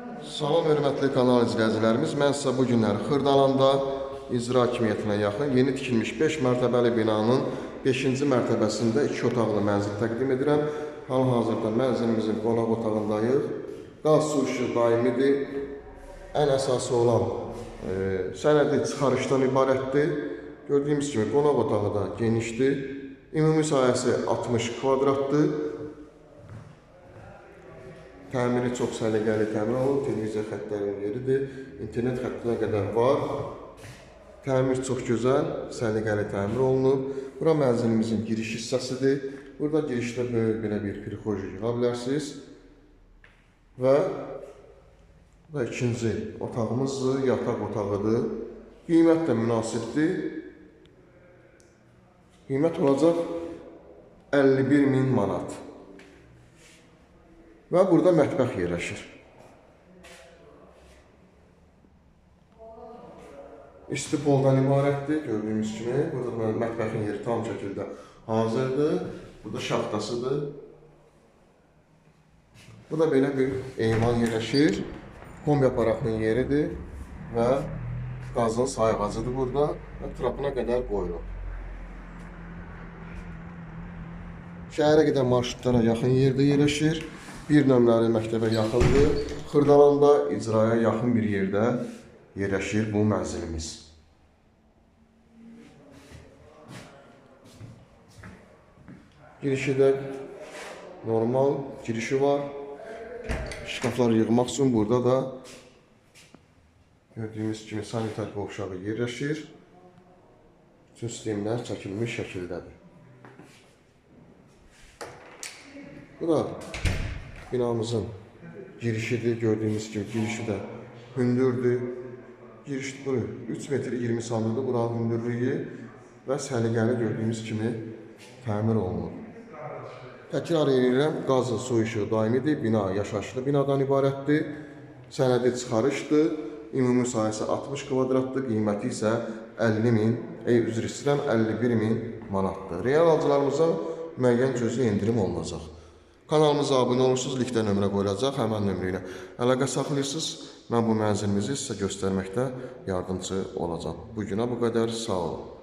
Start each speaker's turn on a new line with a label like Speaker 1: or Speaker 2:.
Speaker 1: Salam hörmətli kanal izləyicilərimiz. Mən sizə bu günlər Xırdalanda icra hakimiyyətinə yaxın yeni tikilmiş 5 mərtəbəli binanın 5-ci mərtəbəsində 2 otaqlı mənzil təqdim edirəm. Hal-hazırda mənzilimizin qonaq otağındayıq. Qaz su işığı daimidir. Ən əsası olan e, sənədi çıxarışdan ibarətdir. Gördüyümüz kimi qonaq otağı da genişdir. Ümumi sahəsi 60 kvadratdır. Təmiri çox səliqəli təmir olunub, televiziya xəttlərinin yeridir, internet xəttinə qədər var. Təmir çox gözəl, səliqəli təmir olunub. Bura mənzilimizin giriş hissəsidir. Burada girişdə böyük belə bir prixoj yığa bilərsiniz. Və da ikinci otağımızdır, yataq otağıdır. Qiymət də münasibdir. Qiymət olacaq 51 min manat. Və burada mətbəx yerləşir. İstipoldan ibarətdir, gördüyünüz kimi. Burada mə- mətbəxin yeri tam şəkildə hazırdır. Burada şaxtasıdır. Bu da belə bir eyvan yerləşir. Kombi aparatının yeridir və qazın sayğacıdır burada və trapına qədər qoyulub. Şəhərə gedən marşrutlara yaxın yerdə yerləşir. Bir nömrəli məktəbə yaxındır. Xırdalanda icraya yaxın bir yerdə yerləşir bu mənzilimiz. Girişi də normal girişi var. Şkafları yığmaq üçün burada da gördüyümüz kimi sanitar qovşağı yerləşir. Bütün sistemlər çəkilmiş şəkildədir. Bu da binamızın girişidir. Gördüyünüz gibi girişi de hündürdür. Giriş buru 3 metr 20 santimdir buranın hündürlüyü və səliqəli gördüyünüz kimi təmir olunub. Təkrar edirəm, qazı, su işığı daimidir. Bina yaşayışlı binadan ibarətdir. Sənədi çıxarışdır. Ümumi sahəsi 60 kvadratdır, qiyməti isə 50 min, ey üzr istəyirəm 51 min manatdır. Real alıcılarımıza müəyyən cüzi endirim olunacaq. Kanalımıza abunə olursunuz, linkdə nömrə qoyulacaq, həmən nömrə ilə əlaqə saxlayırsınız. Mən bu mənzilimizi sizə göstərməkdə yardımcı olacağam. Bu günə bu qədər, sağ olun.